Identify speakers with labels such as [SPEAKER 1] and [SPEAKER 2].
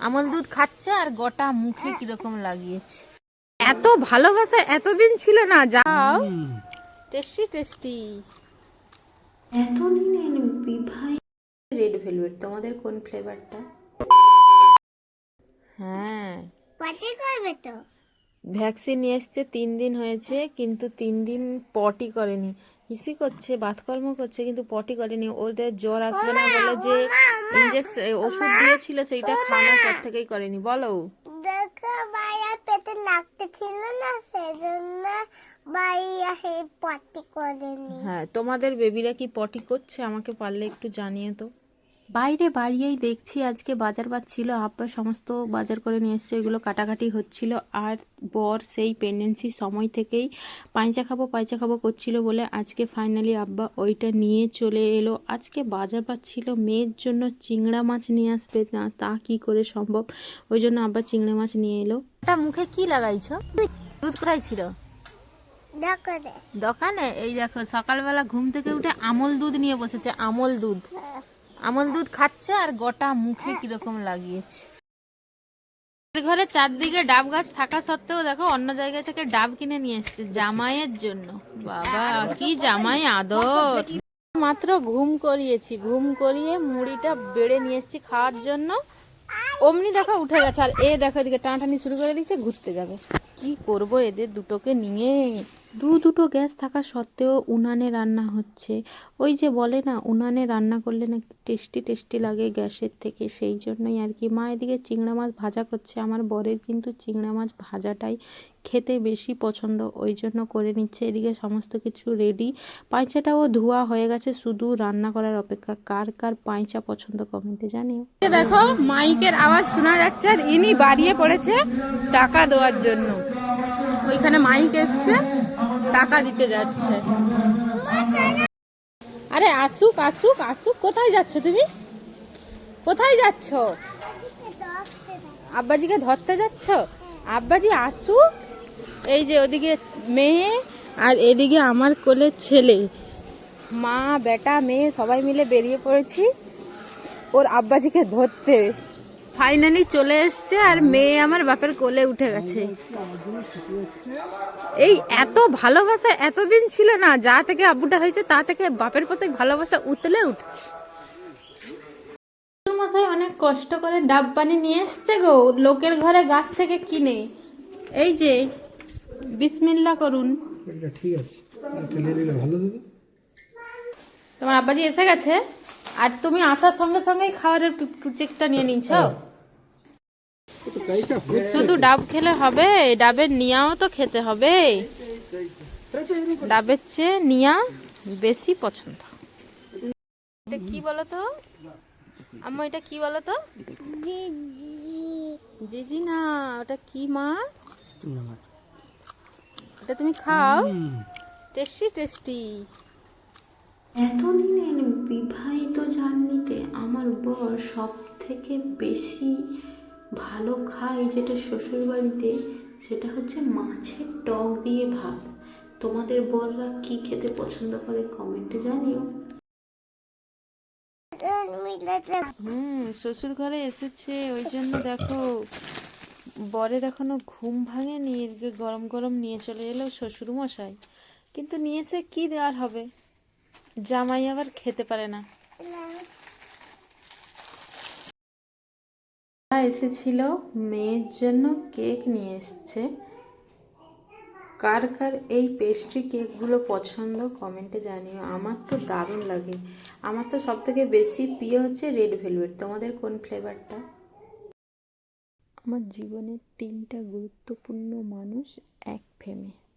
[SPEAKER 1] আমল দুধ খাচ্ছে আর গোটা মুখে কীরকম লাগিয়েছে। এত ভালোবাসা এতদিন ছিল না যাও। Tasty tasty. রেড ভেলভেট তোমাদের কোন ফ্লেভারটা? হ্যাঁ।
[SPEAKER 2] পটি করবে তো?
[SPEAKER 1] ভ্যাকসিন নিয়ে এসছে তিন দিন হয়েছে কিন্তু তিন দিন পটি করেনি। হিসি করছে বাতকর্ম করছে কিন্তু পটি করেনি। ওদের জ্বর আসবে না বলে যে ইঞ্জেকশন ওষুধ দিয়েছিল সেইটা খাওয়ানোর পর থেকেই করেনি। বলো।
[SPEAKER 2] পেটে না সেজন্য বাইরে সেই পটি করেনি।
[SPEAKER 1] হ্যাঁ তোমাদের বেবিরা কি পটি করছে? আমাকে পারলে একটু জানিয়ে তো বাইরে বাড়িয়েই দেখছি আজকে বাজার ছিল আব্বা সমস্ত বাজার করে নিয়ে এসছে ওইগুলো কাটাকাটি হচ্ছিল। আর বর সেই প্রেগনেন্সির সময় থেকেই পাইচা খাব পাইচা খাব করছিল বলে আজকে ফাইনালি আব্বা ওইটা নিয়ে চলে এলো। আজকে বাজার ছিল মেয়ের জন্য চিংড়া মাছ নিয়ে আসবে না তা কি করে সম্ভব? ওই জন্য আব্বা চিংড়া মাছ নিয়ে এলো। এটা মুখে কি লাগাইছো? দুধ কোথায় ছিল? দোকানে। এই দেখো সকালবেলা ঘুম থেকে উঠে আমল দুধ নিয়ে বসেছে আমল দুধ। আমল দুধ খাচ্ছে আর গোটা মুখে কীরকম লাগিয়েছে। ঘরে চারদিকে ডাব গাছ থাকা সত্ত্বেও দেখো, অন্য জায়গা থেকে ডাব কিনে নিয়ে এসছে জামাইয়ের জন্য। বাবা, কি জামাই আদর। মাত্র ঘুম করিয়েছি, ঘুম করিয়ে মুড়িটা বেড়ে নিয়ে এসেছি খাওয়ার জন্য। অমনি দেখো উঠে গেছে, আর এ দেখো এদিকে টানাটানি শুরু করে দিয়েছে, ঘুরতে যাবে। কি করব এদের দুটোকে নিয়ে? দু দুটো গ্যাস থাকা সত্ত্বেও উনানে রান্না হচ্ছে। ওই যে বলে না, উনানে রান্না করলে না টেস্টি টেস্টি লাগে গ্যাসের থেকে, সেই জন্যই আর কি। মা এদিকে চিংড়া মাছ ভাজা করছে, আমার বরের কিন্তু চিংড়া মাছ ভাজাটাই খেতে বেশি পছন্দ, ওই জন্য করে নিচ্ছে। এদিকে সমস্ত কিছু রেডি পাঁচাটাও ধোয়া হয়ে গেছে, শুধু রান্না করার অপেক্ষা। কার কার পাঁচা পছন্দ কমেন্টে জানিও। দেখো, মাইকের আওয়াজ শোনা যাচ্ছে আর ইনি বাড়িয়ে পড়েছে টাকা দেওয়ার জন্য। ওইখানে মাইক এসছে। টাকা দিতে যাচ্ছে। আরে আসুক আসুক আসুক। কোথায় যাচ্ছ তুমি? কোথায় যাচ্ছ? আব্বাজিকে ধরতে যাচ্ছ? আব্বাজি, আসুক। এই যে ওদিকে মেয়ে আর এদিকে আমার কোলে ছেলে। মা, বেটা, মেয়ে সবাই মিলে বেরিয়ে পড়েছি। ওর আব্বাজিকে ধরতে। ফাইনালি চলে এসছে আর মেয়ে আমার বাপের কোলে উঠে গেছে। এই এত ভালোবাসা এতদিন ছিল না যা থেকে আব্বুটা হয়েছে তা থেকে বাপের প্রতি ভালোবাসা উতলে উঠছে। মশাই অনেক কষ্ট করে ডাব পানি নিয়ে এসছে গো লোকের ঘরে গাছ থেকে কিনে। এই যে বিসমিল্লা করুন।
[SPEAKER 3] ঠিক আছে ভালো
[SPEAKER 1] তোমার আব্বাজি এসে গেছে? আর তুমি আসার সঙ্গে সঙ্গেই খাবারের প্রজেক্টটা নিয়ে
[SPEAKER 3] তো তাইটা
[SPEAKER 1] শুধু ডাব খেলে হবে ডাবের নিয়াও তো খেতে হবে। ডাবের চেয়ে নিয়া বেশি পছন্দ। এটা কি বলো তো আম্মা, এটা কি বলো তো জিজি না, ওটা কি মাছ এটা তুমি খাও। Tasty tasty. এতদিনের বিবাহিত জার্নিতে আমার বর সব থেকে বেশি ভালো খায় যেটা শ্বশুর বাড়িতে সেটা হচ্ছে মাছের টক দিয়ে ভাত। তোমাদের বররা কি খেতে পছন্দ করে কমেন্টে জানিও। হুম শ্বশুর ঘরে এসেছে ওই জন্য দেখো বরের এখনও ঘুম ভাঙেনি এদিকে গরম গরম নিয়ে চলে এলো শ্বশুর মশাই কিন্তু নিয়ে এসে কি দেওয়ার হবে? জামাই আবার খেতে পারে না। এসেছিল মেয়ের জন্য কেক নিয়ে এসছে। কার কার এই পেস্ট্রি কেকগুলো পছন্দ কমেন্টে জানিও। আমার তো দারুণ লাগে। আমার তো সব থেকে বেশি প্রিয় হচ্ছে রেড ভেলভেট। তোমাদের কোন ফ্লেভারটা? আমার জীবনের তিনটা গুরুত্বপূর্ণ মানুষ এক ফেমে।